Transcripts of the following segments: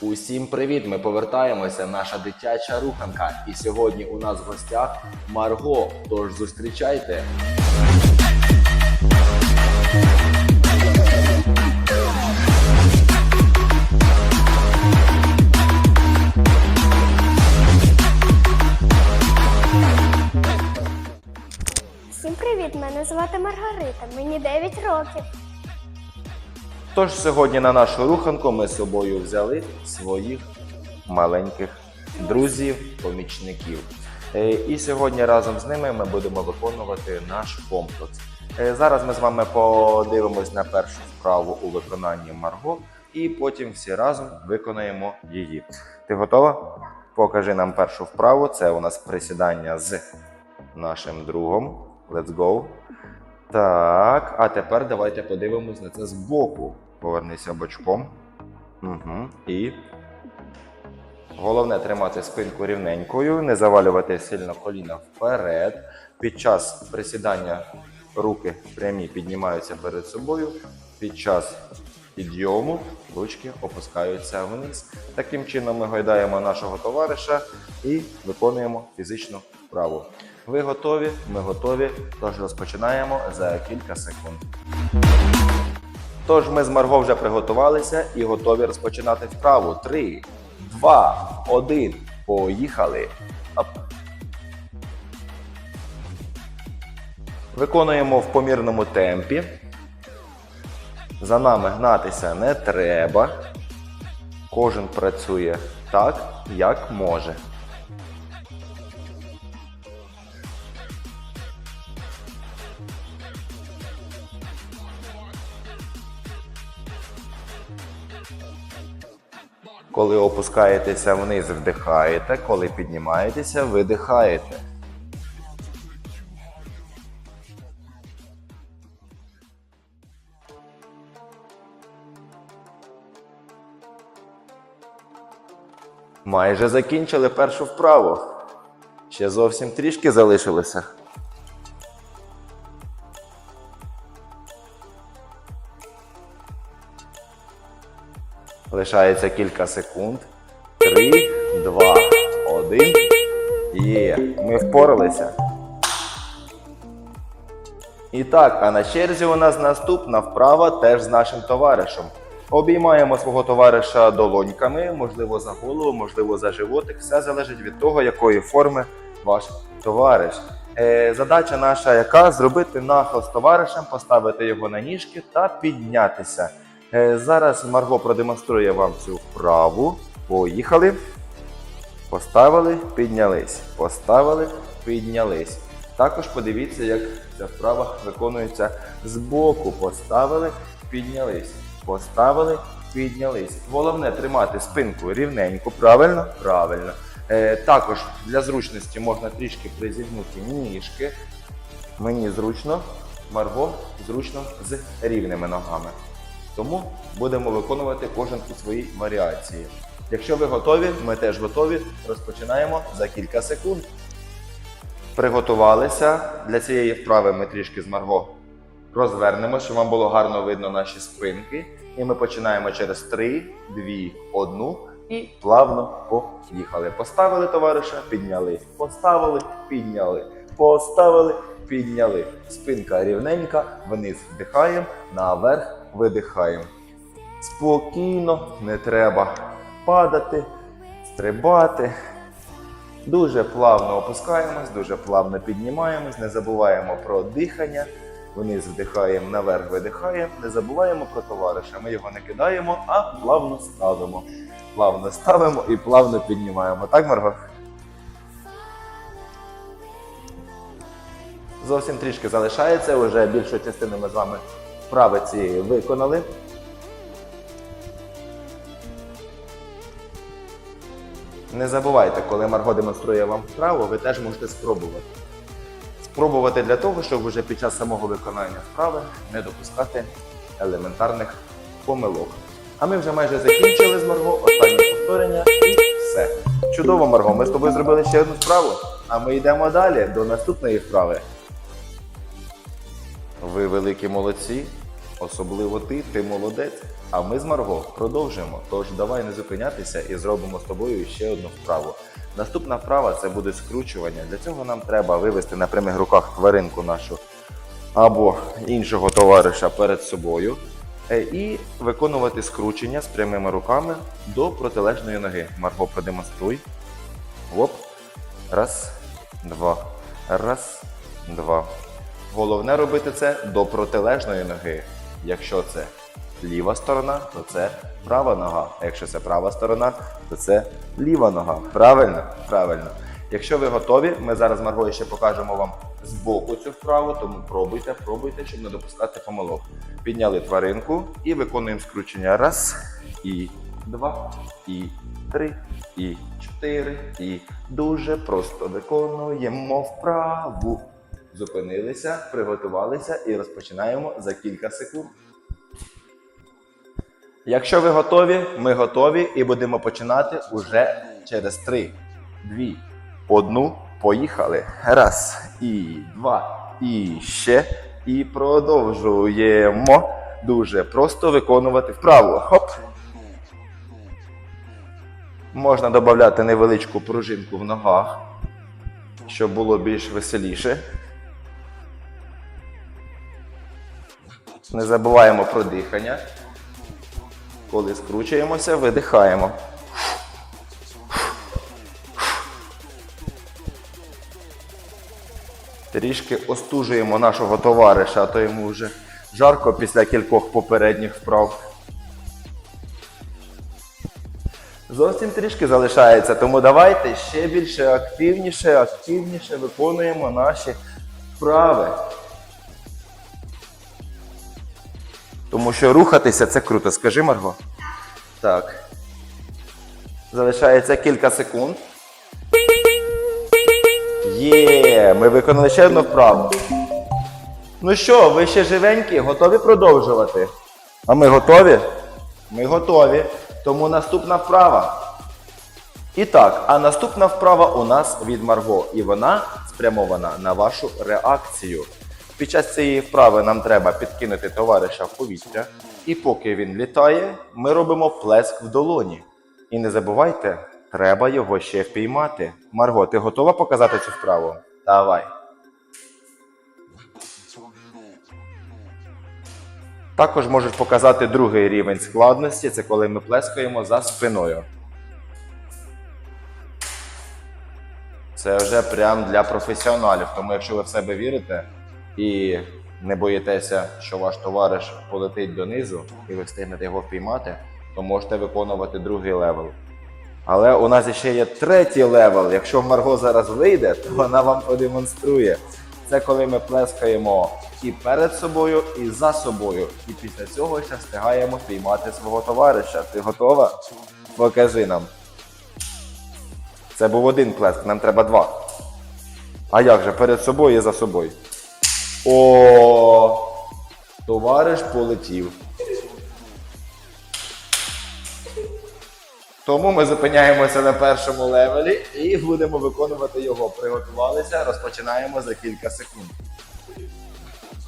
Усім привіт! Ми повертаємося. Наша дитяча руханка. І сьогодні у нас в гостях Марго. Тож зустрічайте. Всім привіт! Мене звати Маргарита. Мені 9 років. Тож сьогодні на нашу руханку ми з собою взяли своїх маленьких друзів, помічників. Е, І сьогодні разом з ними ми будемо виконувати наш комплекс. Е, Зараз ми з вами подивимось на першу вправу у виконанні Марго, і потім всі разом виконаємо її. Ти готова? Покажи нам першу вправу. Це у нас присідання з нашим другом. Let's go. Так, а тепер давайте подивимось на це збоку. Повернися бочком. Угу. І. Головне тримати спинку рівненькою, не завалювати сильно коліна вперед. Під час присідання руки прямі піднімаються перед собою. Під час підйому ручки опускаються вниз. Таким чином ми гойдаємо нашого товариша і виконуємо фізичну вправу. Ви готові? Ми готові. Тож розпочинаємо за кілька секунд. Тож ми з Марго вже приготувалися і готові розпочинати вправу. Три, два, один. Поїхали. Виконуємо в помірному темпі. За нами гнатися не треба. Кожен працює так, як може. Коли опускаєтеся вниз, вдихаєте, коли піднімаєтеся, видихаєте. Майже закінчили першу вправу. Ще зовсім трішки залишилося. Лишається кілька секунд. Три, два, один. Є. Ми впоралися. І так, а на черзі у нас наступна вправа теж з нашим товаришем. Обіймаємо свого товариша долоньками, можливо, за голову, можливо, за животик. Все залежить від того, якої форми ваш товариш. Е, задача наша яка? Зробити нахил з товаришем, поставити його на ніжки та піднятися. Е, зараз Марго продемонструє вам цю вправу. Поїхали. Поставили, піднялись. Поставили, піднялись. Також подивіться, як ця вправа виконується збоку. Поставили, піднялись. Поставили, піднялись. Головне тримати спинку рівненько. Правильно? Правильно. Е, також для зручності можна трішки призігнути ніжки. Мені зручно, Марго зручно з рівними ногами. Тому будемо виконувати кожен у своїй варіації. Якщо ви готові, ми теж готові. Розпочинаємо за кілька секунд. Приготувалися. Для цієї вправи ми трішки з Марго розвернемо, щоб вам було гарно видно наші спинки. І ми починаємо через 3, 2, 1 і плавно поїхали. Поставили товариша, підняли. Поставили, підняли. Поставили, підняли. Спинка рівненька, вниз вдихаємо, наверх видихаємо. Спокійно, не треба падати, стрибати. Дуже плавно опускаємось, дуже плавно піднімаємось, не забуваємо про дихання. Вниз вдихаємо, наверх видихаємо, не забуваємо про товариша. Ми його не кидаємо, а плавно ставимо. Плавно ставимо і плавно піднімаємо. Так, Марго? Зовсім трішки залишається, вже більшу частину ми з вами вправи цієї виконали. Не забувайте, коли Марго демонструє вам вправу, ви теж можете спробувати. Спробувати для того, щоб вже під час самого виконання вправи не допускати елементарних помилок. А ми вже майже закінчили з Марго останнє повторення все. Чудово, Марго, ми з тобою зробили ще одну вправу, а ми йдемо далі до наступної вправи. Ви великі молодці. Особливо ти, ти молодець. А ми з Марго продовжуємо. Тож давай не зупинятися і зробимо з тобою ще одну вправу. Наступна вправа це буде скручування. Для цього нам треба вивести на прямих руках тваринку нашу або іншого товариша перед собою е, і виконувати скручення з прямими руками до протилежної ноги. Марго, продемонструй. Оп. Раз, два. Раз, два. Головне робити це до протилежної ноги. Якщо це ліва сторона, то це права нога. А якщо це права сторона, то це ліва нога. Правильно? Правильно. Якщо ви готові, ми зараз Маргою ще покажемо вам з боку цю вправу, тому пробуйте, пробуйте, щоб не допускати помилок. Підняли тваринку і виконуємо скручення. Раз, і два, і три, і чотири. І дуже просто виконуємо вправу. Зупинилися, приготувалися і розпочинаємо за кілька секунд. Якщо ви готові, ми готові і будемо починати уже через три, дві, одну. Поїхали. Раз, і два, і ще. І продовжуємо дуже просто виконувати вправу. Хоп. Можна додати невеличку пружинку в ногах, щоб було більш веселіше. Не забуваємо про дихання. Коли скручуємося, видихаємо. Трішки остужуємо нашого товариша, а то йому вже жарко після кількох попередніх вправ. Зовсім трішки залишається, тому давайте ще більше активніше, активніше виконуємо наші вправи. Тому що рухатися це круто. Скажи, Марго. Так. Залишається кілька секунд. Є, ми виконали ще одну вправу. Ну що, ви ще живенькі, готові продовжувати? А ми готові? Ми готові. Тому наступна вправа. І так, а наступна вправа у нас від Марго, і вона спрямована на вашу реакцію. Під час цієї вправи нам треба підкинути товариша в повітря, і поки він літає, ми робимо плеск в долоні. І не забувайте, треба його ще впіймати. Марго, ти готова показати цю вправу? Давай. Також можеш показати другий рівень складності це коли ми плескаємо за спиною. Це вже прям для професіоналів. Тому якщо ви в себе вірите і не боїтеся, що ваш товариш полетить донизу і ви встигнете його впіймати, то можете виконувати другий левел. Але у нас ще є третій левел. Якщо Марго зараз вийде, то вона вам продемонструє. Це коли ми плескаємо і перед собою, і за собою. І після цього ще встигаємо піймати свого товариша. Ти готова? Покажи нам. Це був один плеск, нам треба два. А як же перед собою і за собою? О, товариш полетів. Тому ми зупиняємося на першому левелі і будемо виконувати його. Приготувалися, розпочинаємо за кілька секунд.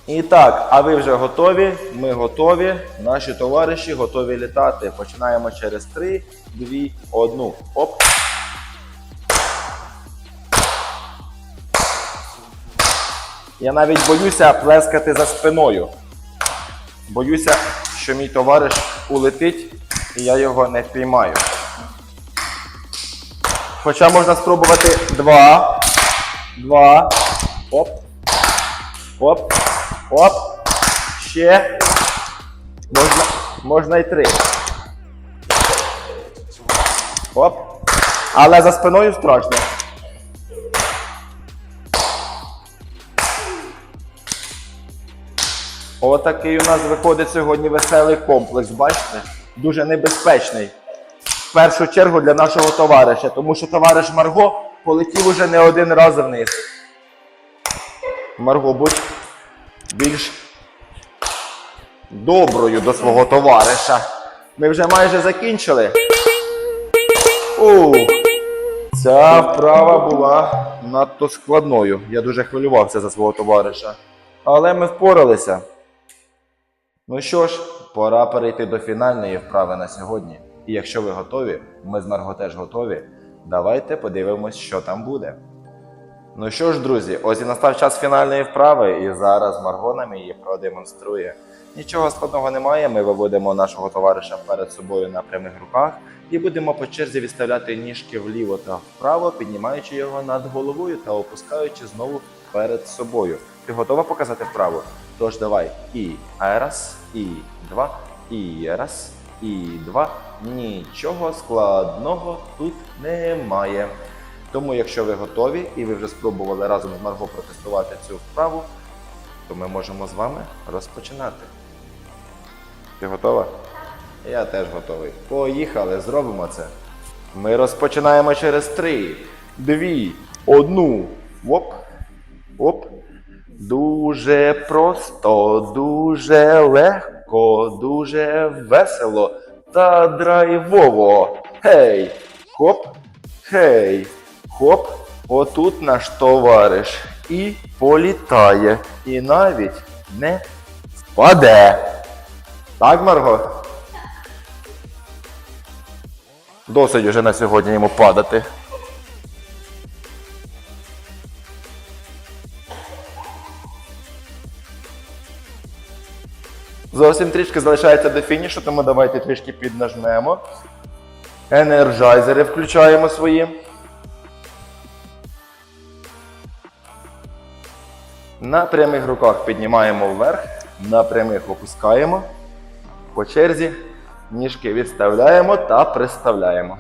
І так, а ви вже готові? Ми готові. Наші товариші готові літати. Починаємо через 3, 2, 1. Оп. Я навіть боюся плескати за спиною. Боюся, що мій товариш улетить і я його не впіймаю. Хоча можна спробувати два. Два. Оп. Оп. Оп. Ще. Можна, можна і три. Оп. Але за спиною страшно. Отакий у нас виходить сьогодні веселий комплекс, бачите? Дуже небезпечний. В першу чергу для нашого товариша, тому що товариш Марго полетів уже не один раз вниз. Марго, будь більш доброю до свого товариша. Ми вже майже закінчили. У, ця вправа була надто складною. Я дуже хвилювався за свого товариша. Але ми впоралися. Ну що ж, пора перейти до фінальної вправи на сьогодні. І якщо ви готові, ми з Марго теж готові. Давайте подивимось, що там буде. Ну що ж, друзі, ось і настав час фінальної вправи, і зараз Марго нам її продемонструє. Нічого складного немає. Ми виводимо нашого товариша перед собою на прямих руках і будемо по черзі відставляти ніжки вліво та вправо, піднімаючи його над головою та опускаючи знову перед собою. Ти готова показати вправу? Тож давай і раз, і два, і раз, і два. Нічого складного тут немає. Тому, якщо ви готові і ви вже спробували разом з Марго протестувати цю вправу, то ми можемо з вами розпочинати. Ти готова? Я теж готовий. Поїхали, зробимо це. Ми розпочинаємо через три, дві, одну. Оп. Оп. Дуже просто, дуже легко, дуже весело та драйвово. Гей! Хоп! Гей! Хоп! Отут наш товариш і політає, і навіть не впаде. Так, Марго? Досить уже на сьогодні йому падати. Зовсім трішки залишається до фінішу, тому давайте трішки піднажмемо. Енерджайзери включаємо свої. На прямих руках піднімаємо вверх, на прямих опускаємо. По черзі ніжки відставляємо та приставляємо.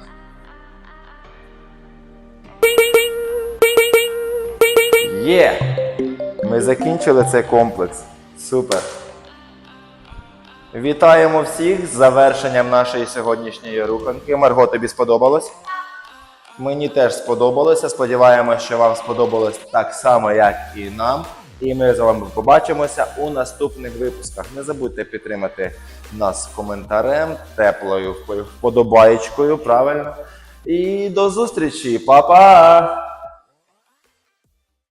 Є! Ми закінчили цей комплекс. Супер! Вітаємо всіх з завершенням нашої сьогоднішньої руханки. Марго, тобі сподобалось? Мені теж сподобалося. Сподіваємося, що вам сподобалось так само, як і нам. І ми з вами побачимося у наступних випусках. Не забудьте підтримати нас коментарем, теплою вподобаєчкою, правильно. І до зустрічі, Па-па!